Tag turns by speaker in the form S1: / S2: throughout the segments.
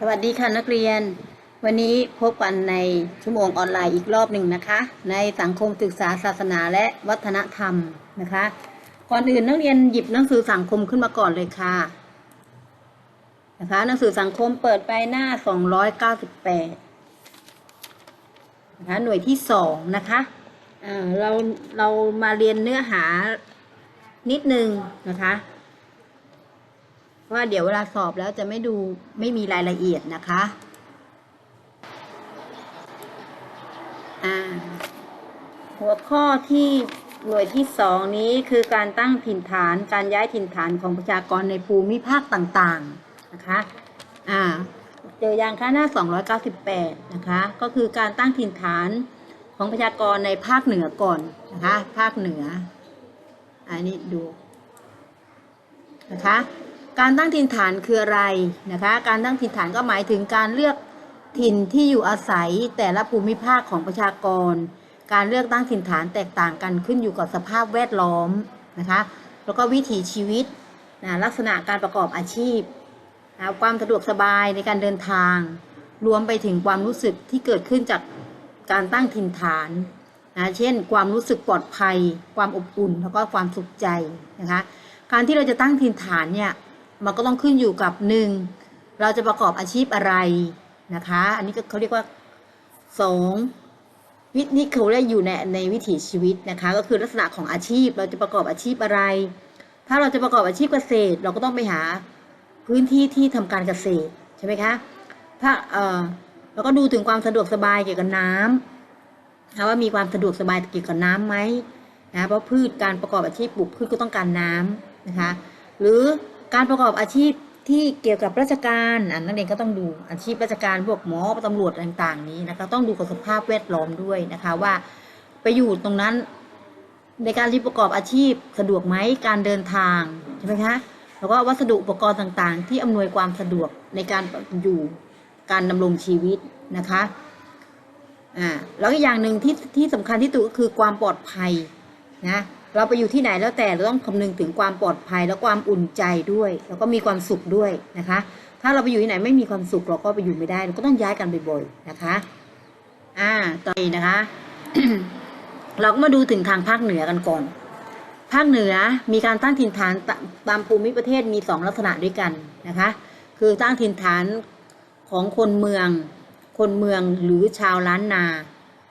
S1: สวัสดีค่ะนักเรียน วันนี้พบกันในชั่วโมงออนไลน์อีกรอบหนึ่งนะคะ ในสังคมศึกษาศาสนาและวัฒนธรรมนะคะ ก่อนอื่นนักเรียนหยิบหนังสือสังคมขึ้นมาก่อนเลยค่ะนะคะหนังสือสังคมเปิดไปหน้า 298นะคะหน่วยที่สองนะคะเราเรามาเรียนเนื้อหานิดนึงนะคะ ว่าเดี๋ยวเวลาสอบแล้วจะไม่ดูไม่มีรายละเอียดนะคะอ่าหัวข้อที่หน่วยที่สองนี้คือการตั้งถิ่นฐานการย้ายถิ่นฐานของประชากรในภูมิภาคต่างๆนะคะอ่าเจออย่างค่าหน้า 298 นะคะ ก็คือการตั้งถิ่นฐานของประชากรในภาคเหนือก่อนนะคะ ภาคเหนือ อันนี้ดูนะคะ การตั้งถิ่นฐานคืออะไรนะคะ การตั้งถิ่นฐานก็หมายถึงการเลือกถิ่นที่อยู่อาศัยแต่ละภูมิภาคของประชากร การเลือกตั้งถิ่นฐานแตกต่างกันขึ้นอยู่กับสภาพแวดล้อมนะคะ แล้วก็วิถีชีวิตนะลักษณะการประกอบอาชีพนะความสะดวกสบายในการเดินทาง รวมไปถึงความรู้สึกที่เกิดขึ้นจากการตั้งถิ่นฐานนะเช่น ความรู้สึกปลอดภัย ความอบอุ่น แล้วก็ความสุขใจนะคะ การที่เราจะตั้งถิ่นฐานเนี่ย มันก็ต้องขึ้นอยู่กับหนึ่งเราจะประกอบอาชีพอะไรนะคะ อันนี้ก็เขาเรียกว่าสองวิธีเขาเรียกอยู่ในในวิถีชีวิตนะคะ ก็คือลักษณะของอาชีพเราจะประกอบอาชีพอะไร ถ้าเราจะประกอบอาชีพเกษตร เราก็ต้องไปหาพื้นที่ที่ทำการเกษตรใช่ไหมคะถ้าเออเราก็ดูถึงความสะดวกสบายเกี่ยวกับน้ำนะว่ามีความสะดวกสบายเกี่ยวกับน้ำไหมนะเพราะพืชการประกอบอาชีพปลูกพืชก็ต้องการน้ำนะคะ หรือ การประกอบอาชีพที่เกี่ยวกับราชการอันนักเรียนก็ต้องดูอาชีพราชการพวกหมอตำรวจต่างๆ นี้นะคะต้องดูกับสภาพแวดล้อมด้วยนะคะว่าไปอยู่ตรงนั้นในการที่ประกอบอาชีพสะดวกไหมการเดินทางใช่ไหมคะแล้วก็วัสดุอุปกรณ์ต่างๆ ที่อำนวยความสะดวกในการอยู่การดำรงชีวิตนะคะอ่าแล้วอีกอย่างหนึ่งที่ที่สำคัญที่สุดก็คือความปลอดภัยนะ เราไปอยู่ที่ไหนแล้วแต่เราต้องคำนึงถึงความปลอดภัยและความอุ่นใจด้วย แล้วก็มีความสุขด้วยนะคะ ถ้าเราไปอยู่ที่ไหนไม่มีความสุขเราก็ไปอยู่ไม่ได้เราก็ต้องย้ายกันบ่อยๆนะคะ อ่าต่อไปนะคะ เราก็มาดูถึงทางภาคเหนือกันก่อน ภาคเหนือมีการตั้งถิ่นฐานตตามภูมิประเทศมีสองลักษณะด้วยกันนะคะ คือตั้งถิ่นฐานของคนเมือง คนเมืองหรือชาวล้านนา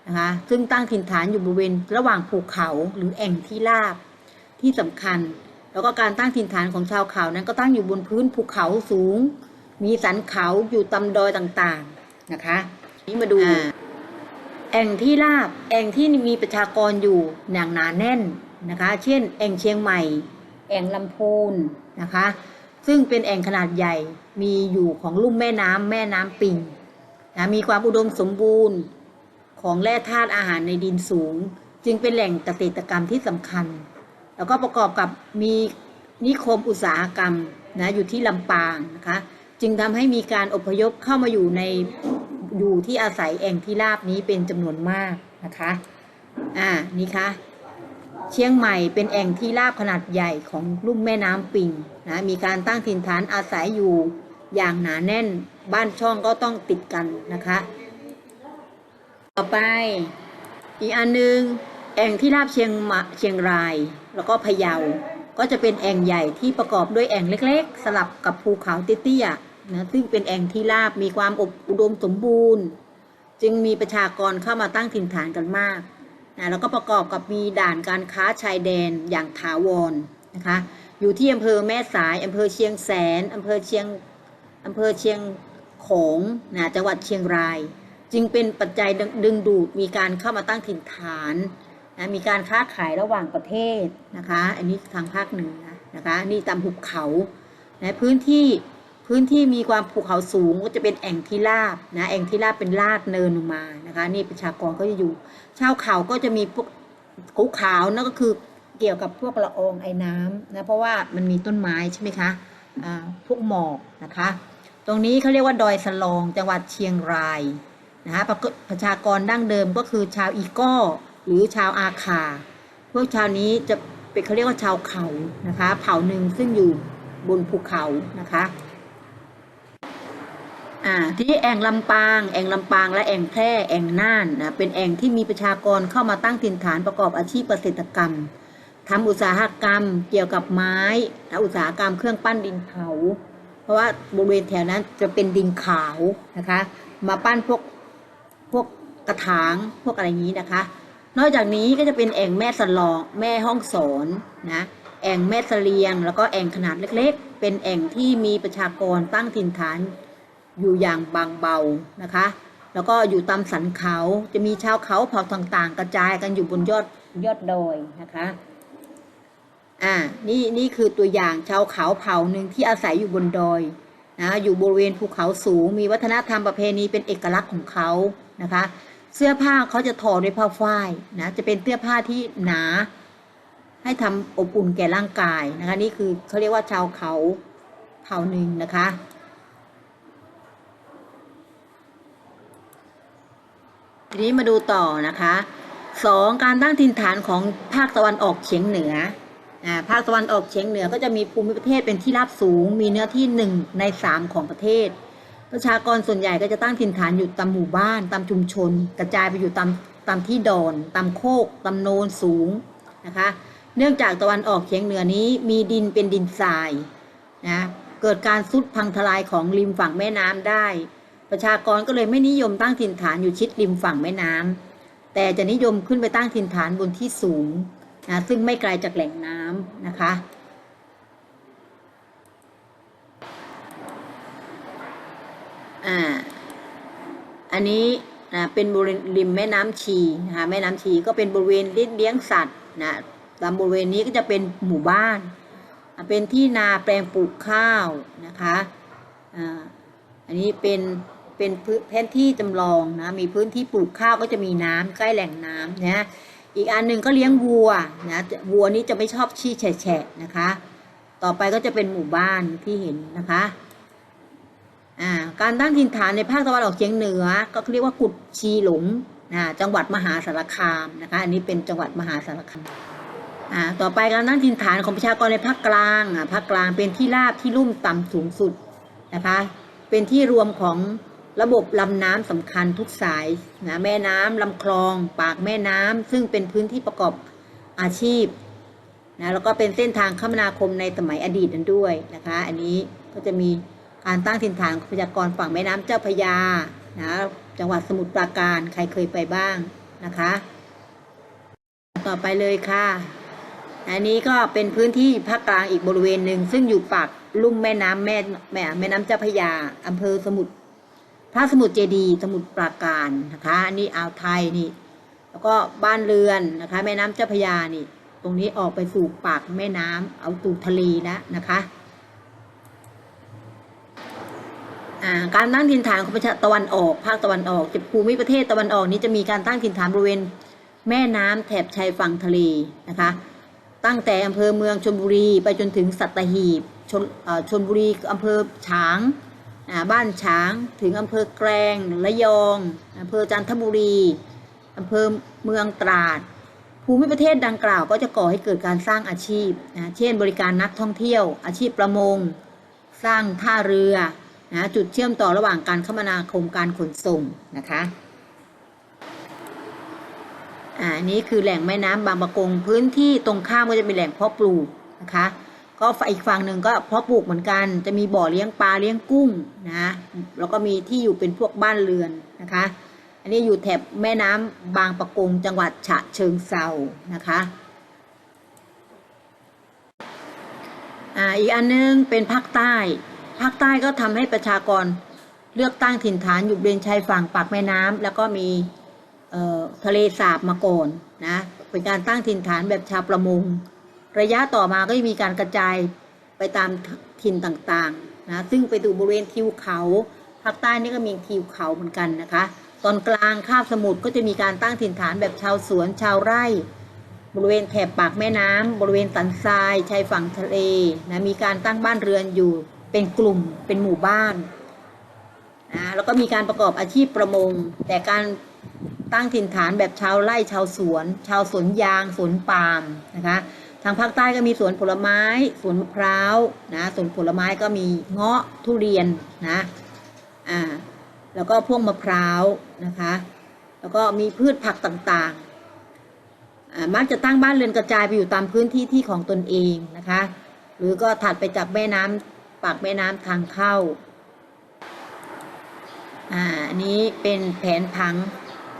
S1: นะคะซึ่งตั้งถิ่นฐานอยู่บริเวณระหว่างภูเขาหรือแอ่งที่ราบที่สำคัญ แล้วก็การตั้งถิ่นฐานของชาวเขานั้นก็ตั้งอยู่บนพื้นภูเขาสูง มีสันเขาอยู่ตำดอยต่างๆนะคะนี่มาดูแอ่งที่ราบแอ่งที่มีประชากรอยู่อย่างหนาแน่นนะคะ เช่น แอ่งเชียงใหม่ แอ่งลำพูนนะคะ ซึ่งเป็นแอ่งขนาดใหญ่มีอยู่ของลุ่มแม่น้ำแม่น้ำปิงนะมีความอุดมสมบูรณ์ ของแร่ธาตุอาหารในดินสูง จึงเป็นแหล่งเกษตรกรรมที่สำคัญ แล้วก็ประกอบกับมีนิคมอุตสาหกรรมนะอยู่ที่ลำปางนะคะจึงทำให้มีการอพยพเข้ามาอยู่ในอยู่ที่อาศัยแอ่งที่ราบนี้เป็นจำนวนมากนะคะอ่านี่คะเชียงใหม่เป็นแอ่งที่ราบขนาดใหญ่ของลุ่มแม่น้ำปิงนะมีการตั้งถิ่นฐานอาศัยอยู่อย่างหนาแน่นบ้านช่องก็ต้องติดกันนะคะ ต่อไป อีกอันหนึง แอ่งที่ราบเชียงมะเชียงราย แล้วก็พะเยา ก็จะเป็นแอ่งใหญ่ที่ประกอบด้วยแอ่งเล็ก ๆ สลับกับภูเขาเตี้ยๆนะซึ่งเป็นแอ่งที่ราบมีความอบอุดมสมบูรณ์ จึงมีประชากรเข้ามาตั้งถิ่นฐานกันมากนะแล้วก็ประกอบกับมีด่านการค้าชายแดนอย่างถาวรนะคะอยู่ที่อำเภอแม่สายอำเภอเชียงแสนอำเภอเชียงอำเภอเชียงของนะจังหวัดเชียงราย จึงเป็นปัจจัยดึงดูดมีการเข้ามาตั้งถิ่นฐานนะมีการค้าขายระหว่างประเทศนะคะ อันนี้ทางภาคเหนือนะคะนี่ตามภูเขานะพื้นที่พื้นที่มีความภูเขาสูงก็จะเป็นแอ่งที่ราบนะแอ่งที่ราบเป็นลาดเนินลงมานะคะ นี่ประชากรก็จะอยู่ ชาวเขาก็จะมีพวกภูขาวนั่นก็คือเกี่ยวกับพวกละอองไอ้น้ำนะเพราะว่ามันมีต้นไม้ใช่ไหมคะพวกหมอกนะคะ ตรงนี้เขาเรียกว่าดอยสลองจังหวัดเชียงราย นะคะประชากรดั้งเดิมก็คือชาวอีก้อหรือชาวอาคา พวกชาวนี้จะเป็นเขาเรียกว่าชาวเขานะคะเผ่าหนึ่งซึ่งอยู่บนภูเขานะคะ่าที่แอ่งลำปางแอ่งลำปางและแอ่งแพร่แอ่งน่านนะเป็นแอ่งที่มีประชากรเข้ามาตั้งถิ่นฐานประกอบอาชีพเกษตรกรรมทำอุตสาหกรรมเกี่ยวกับไม้และอุตสาหกรรมเครื่องปั้นดินเผา เพราะว่าบริเวณแถวนั้นจะเป็นดินขาวนะคะ มาปั้นพวก วกกระถางพวกอะไรนี้นะคะ นอกจากนี้ก็จะเป็นแอ่งแม่สลองแม่ห้องสอนนะแอ่งแม่เสลียง แล้วก็แอ่งขนาดเล็กๆ เป็นแอ่งที่มีประชากรตั้งถิ่นฐานอยู่อย่างบางเบานะคะ แล้วก็อยู่ตามสันเขาจะมีชาวเขาเผ่าต่างๆ กระจายกันอยู่บนยอดยอดดอยนะคะอ่านี่นี่คือตัวอย่างชาวเขาเผ่าหนึ่งที่อาศัยอยู่บนดอยนะอยู่บริเวณภูเขาสูง มีวัฒนธรรมประเพณีเป็นเอกลักษณ์ของเขา นะคะ เสื้อผ้าเขาจะทอด้วยผ้าฝ้ายนะจะเป็นเสื้อผ้าที่หนา ให้ทำอบอุ่นแก่ร่างกายนะคะ นี่คือเขาเรียกว่าชาวเขาเผ่าหนึ่งนะคะทีนี้มาดูต่อนะคะสองการตั้งถิ่นฐานของภาคตะวันออกเฉียงเหนืออ่าภาคตะวันออกเฉียงเหนือก็จะมีภูมิประเทศเป็นที่ราบสูง มีเนื้อที่หนึ่งในสามของประเทศ ประชากรส่วนใหญ่ก็จะตั้งถิ่นฐานอยู่ตามหมู่บ้าน ตามชุมชน กระจายไปอยู่ตามตามที่ดอน ตามโคก ตามโนนสูงนะคะ เนื่องจากตะวันออกเฉียงเหนือนี้มีดินเป็นดินทรายนะเกิดการซุดพังทลายของริมฝั่งแม่น้ำได้ ประชากรก็เลยไม่นิยมตั้งถิ่นฐานอยู่ชิดริมฝั่งแม่น้ำแต่จะนิยมขึ้นไปตั้งถิ่นฐานบนที่สูงนะซึ่งไม่ไกลจากแหล่งน้ำนะคะ อ่า อันนี้นะเป็นบริเวณริมแม่น้ำชีนะคะแม่น้ำชีก็เป็นบริเวณเลี้ยงสัตว์นะตามบริเวณนี้ก็จะเป็นหมู่บ้าน เป็นที่นาแปลงปลูกข้าวนะคะอ่าอันนี้เป็นเป็นพื้นที่จำลองนะมีพื้นที่ปลูกข้าวก็จะมีน้ำใกล้แหล่งน้ำนะอีกอันหนึ่งก็เลี้ยงวัวนะวัวนี้จะไม่ชอบชี้แฉะนะคะ ต่อไปก็จะเป็นหมู่บ้านที่เห็นนะคะ การตั้งถิ่นฐานในภาคตะวันออกเฉียงเหนือ ก็เรียกว่ากุดชีหลงจังหวัดมหาสารคามนะคะอันนี้เป็นจังหวัดมหาสารคามต่อไปการตั้งถิ่นฐานของประชากรในภาคกลางภาคกลางเป็นที่ราบที่ลุ่มต่ำสูงสุดนะคะเป็นที่รวมของระบบลำน้ำสำคัญทุกสายนะแม่น้ำลำคลอง ปากแม่น้ำซึ่งเป็นพื้นที่ประกอบอาชีพนะแล้วก็เป็นเส้นทางคมนาคมในสมัยอดีตนั้นด้วยนะคะ อันนี้ก็จะมี การตั้งถิ่นฐานของประชากรฝั่งแม่น้ำเจ้าพยานะจังหวัดสมุทรปราการใครเคยไปบ้างนะคะ ต่อไปเลยค่ะ อันนี้ก็เป็นพื้นที่ภาคกลางอีกบริเวณหนึ่งซึ่งอยู่ปากลุ่มแม่น้ำแม่แม่แม่น้ำเจ้าพยาอำเภอสมุทรพระสมุทรเจดีสมุทรปราการนะคะอันนี้อ่าวไทยนี่ แล้วก็บ้านเรือนนะคะ แม่น้ำเจ้าพยานี่ ตรงนี้ออกไปสู่ปากแม่น้ำเอาสู่ทะเลแล้วนะคะ อ่า การตั้งถิ่นฐานของประชาตะวันออก ภาคตะวันออกจะภูมิประเทศตะวันออกนี้จะมีการตั้งถิ่นฐานบริเวณแม่น้ำแถบชายฝั่งทะเลนะคะ ตั้งแต่อำเภอเมืองชลบุรีไปจนถึงสัตหีบชนชลบุรีอำเภอฉางบ้านฉางถึงอำเภอแกลงระยองอำเภอจันทบุรีอำเภอเมืองตราด ภูมิประเทศดังกล่าวก็จะก่อให้เกิดการสร้างอาชีพนะเช่น บริการนักท่องเที่ยว อาชีพประมง สร้างท่าเรือ นะจุดเชื่อมต่อระหว่างการคมนาคมการขนส่งนะคะอ่านี้คือแหล่งแม่น้ำบางปะกงพื้นที่ตรงข้ามก็จะเป็นแหล่งเพาะปลูกนะคะก็อีกฝั่งหนึ่งก็เพาะปลูกเหมือนกัน จะมีบ่อเลี้ยงปลาเลี้ยงกุ้งนะแล้วก็มีที่อยู่เป็นพวกบ้านเรือนนะคะ อันนี้อยู่แถบแม่น้ำบางปะกงจังหวัดฉะเชิงเซานะคะอ่าอีกอันนึงเป็นภาคใต้ ภาคใต้ก็ทำให้ประชากรเลือกตั้งถิ่นฐานอยู่บริเวณชายฝั่งปากแม่น้ำแล้วก็มีทะเลสาบมาก่อนนะเป็นการตั้งถิ่นฐานแบบชาวประมงระยะต่อมาก็จะมีการกระจายไปตามถิ่นต่างๆนะซึ่งไปดูบริเวณทิวเขาภาคใต้นี่ก็มีทิวเขาเหมือนกันนะคะ ตอนกลางคาบสมุทรก็จะมีการตั้งถิ่นฐานแบบชาวสวนชาวไร่ บริเวณแถบปากแม่น้ำบริเวณสันทรายชายฝั่งทะเลนะมีการตั้งบ้านเรือนอยู่ เป็นกลุ่มเป็นหมู่บ้านนะแล้วก็มีการประกอบอาชีพประมง แต่การตั้งถิ่นฐานแบบชาวไร่ชาวสวน ชาวสวนยางสวนปาล์มนะคะทางภาคใต้ก็มีสวนผลไม้สวนมะพร้าวนะสวนผลไม้ก็มีเงาะทุเรียนนะอ่าแล้วก็พวกมะพร้าวนะคะแล้วก็มีพืชผักต่างๆอ่ามักจะตั้งบ้านเรือนกระจายไปอยู่ตามพื้นที่ที่ของตนเองนะคะ หรือก็ถัดไปจากแม่น้ำ ปากแม่น้ำทางเข้า อ่าอันนี้เป็นแผนผัง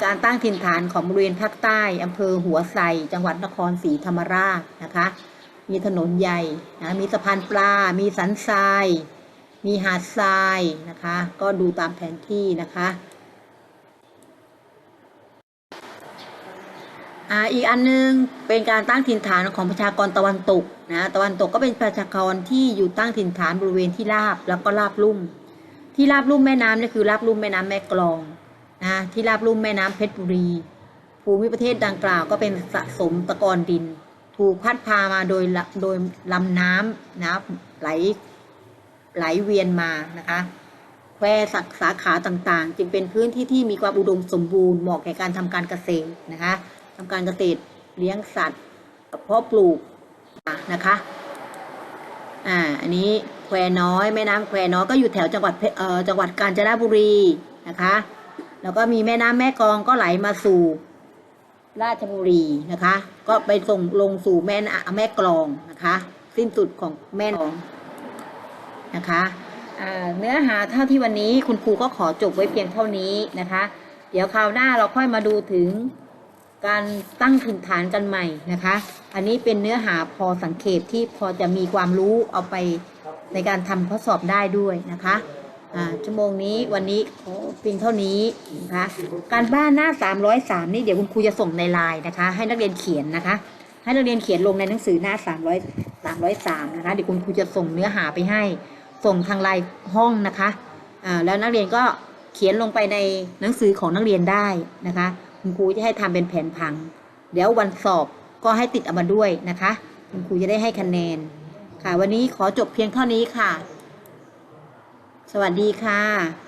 S1: การตั้งถิ่นฐานของบริเวณภาคใต้อำเภอหัวไสจังหวัดนครศรีธรรมราชนะคะ มีถนนใหญ่นะมีสะพานปลา มีสันทราย มีหาดทรายนะคะ ก็ดูตามแผนที่นะคะ อีกอันนึงเป็นการตั้งถิ่นฐานของประชากรตะวันตกนะตะวันตกก็เป็นประชากรที่อยู่ตั้งถิ่นฐานบริเวณที่ราบแล้วก็ราบลุ่ม ที่ราบลุ่มแม่น้ำนี่คือราบลุ่มแม่น้ำแม่กลองนะที่ราบลุ่มแม่น้ำเพชรบุรี ภูมิประเทศดังกล่าวก็เป็นสะสมตะกอนดิน ถูกพัดพามาโดยละโดยลำน้ำนะไหลไหลเวียนมานะคะแควสักสาขาต่างๆ จึงเป็นพื้นที่ที่มีความอุดมสมบูรณ์เหมาะแก่การทำการเกษตรนะคะ ทำการเกษตรเลี้ยงสัตว์เพาะปลูกนะคะ อ่า อันนี้แควน้อยแม่น้ำแควน้อยก็อยู่แถวจังหวัดเอ่อจังหวัดกาญจนบุรีนะคะ แล้วก็มีแม่น้ำแม่กองก็ไหลมาสู่ราชบุรีนะคะ ก็ไปส่งลงสู่แม่น้ำแม่กลองนะคะ สิ้นสุดของแม่กลองนะคะเนื้อหาเท่าที่วันนี้คุณครูก็ขอจบไว้เพียงเท่านี้นะคะ เดี๋ยวคราวหน้าเราค่อยมาดูถึง การตั้งถิ่นฐานกันใหม่นะคะ อันนี้เป็นเนื้อหาพอสังเขปที่พอจะมีความรู้เอาไปในการทำข้อสอบได้ด้วยนะคะชั่วโมงนี้วันนี้เพียงเท่านี้นะคะการบ้านหน้า 303 นี่เดี๋ยวคุณครูจะส่งในไลน์นะคะ ให้นักเรียนเขียนนะคะ ให้นักเรียนเขียนลงในหนังสือหน้า 300 303 นะคะเดี๋ยวคุณครูจะส่งเนื้อหาไปให้ ส่งทางไลน์ห้องนะคะแล้วนักเรียนก็เขียนลงไปในหนังสือของนักเรียนได้นะคะ คุณครูจะให้ทำเป็นแผนพัง เดี๋ยววันสอบก็ให้ติดเอามาด้วยนะคะ คุณครูจะได้ให้คะแนน ค่ะ วันนี้ขอจบเพียงเท่านี้ค่ะ สวัสดีค่ะ